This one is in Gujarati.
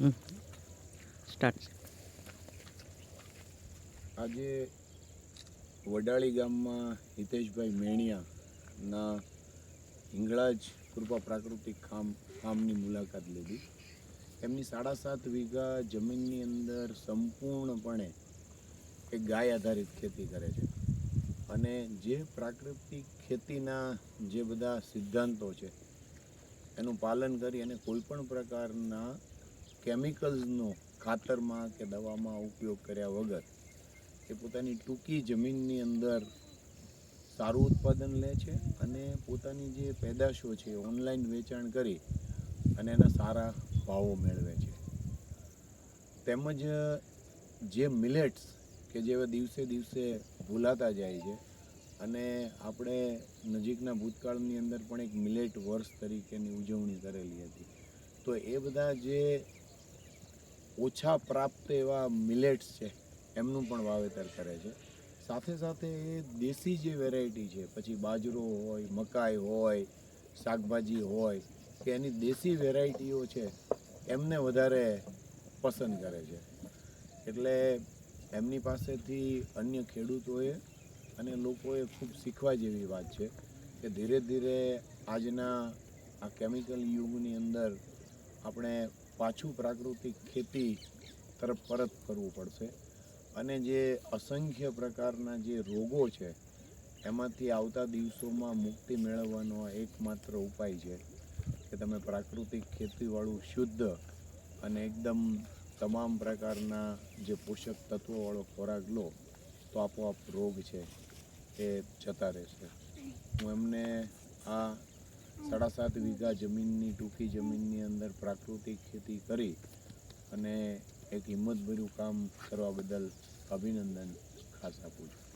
સ્ટાર્ટ આજે વડાળી ગામમાં હિતેશભાઈ મેણિયાના હિંગળાજ કૃપા પ્રાકૃતિક ખામ ફાર્મની મુલાકાત લીધી. એમની સાડા સાત વીઘા જમીનની અંદર સંપૂર્ણપણે એક ગાય આધારિત ખેતી કરે છે. અને જે પ્રાકૃતિક ખેતીના જે બધા સિદ્ધાંતો છે, એનું પાલન કરી અને કોઈ પણ પ્રકારના કેમિકલ્સનો ખાતરમાં કે દવામાં ઉપયોગ કર્યા વગર એ પોતાની ટૂંકી જમીનની અંદર સારું ઉત્પાદન લે છે અને પોતાની જે પેદાશો છે ઓનલાઈન વેચાણ કરી અને એના સારા ભાવો મેળવે છે. તેમજ, જે મિલેટ્સ કે જે દિવસે દિવસે ભૂલાતા જાય છે અને આપણે નજીકના ભૂતકાળની અંદર પણ એક મિલેટ વર્ષ તરીકેની ઉજવણી કરેલી હતી. તો એ બધા જે ઓછા પ્રાપ્ત એવા મિલેટ્સ છે, એમનું પણ વાવેતર કરે છે. સાથે સાથે દેશી જે વેરાયટી છે, પછી બાજરો હોય, મકાઈ હોય, શાકભાજી હોય, કે એની દેશી વેરાયટીઓ છે, એમને વધારે પસંદ કરે છે. એટલે એમની પાસેથી અન્ય ખેડૂતોએ અને લોકોએ ખૂબ શીખવા જેવી વાત છે, કે ધીરે ધીરે આજના આ કેમિકલ યુગની અંદર આપણે પાછું પ્રાકૃતિક ખેતી તરફ પરત કરવું પડશે. અને જે અસંખ્ય પ્રકારના જે રોગો છે, એમાંથી આવતા દિવસોમાં મુક્તિ મેળવવાનો એકમાત્ર ઉપાય છે કે તમે પ્રાકૃતિક ખેતીવાળું શુદ્ધ અને એકદમ તમામ પ્રકારના જે પોષક તત્વોવાળો ખોરાક લો, તો આપોઆપ રોગ છે એ જતા રહેશે. હું એમને આ સાડા સાત વીઘા જમીનની ટૂંકી જમીનની અંદર પ્રાકૃતિક ખેતી કરી અને એક હિંમતભર્યું કામ કરવા બદલ અભિનંદન ખાસ આપું છું.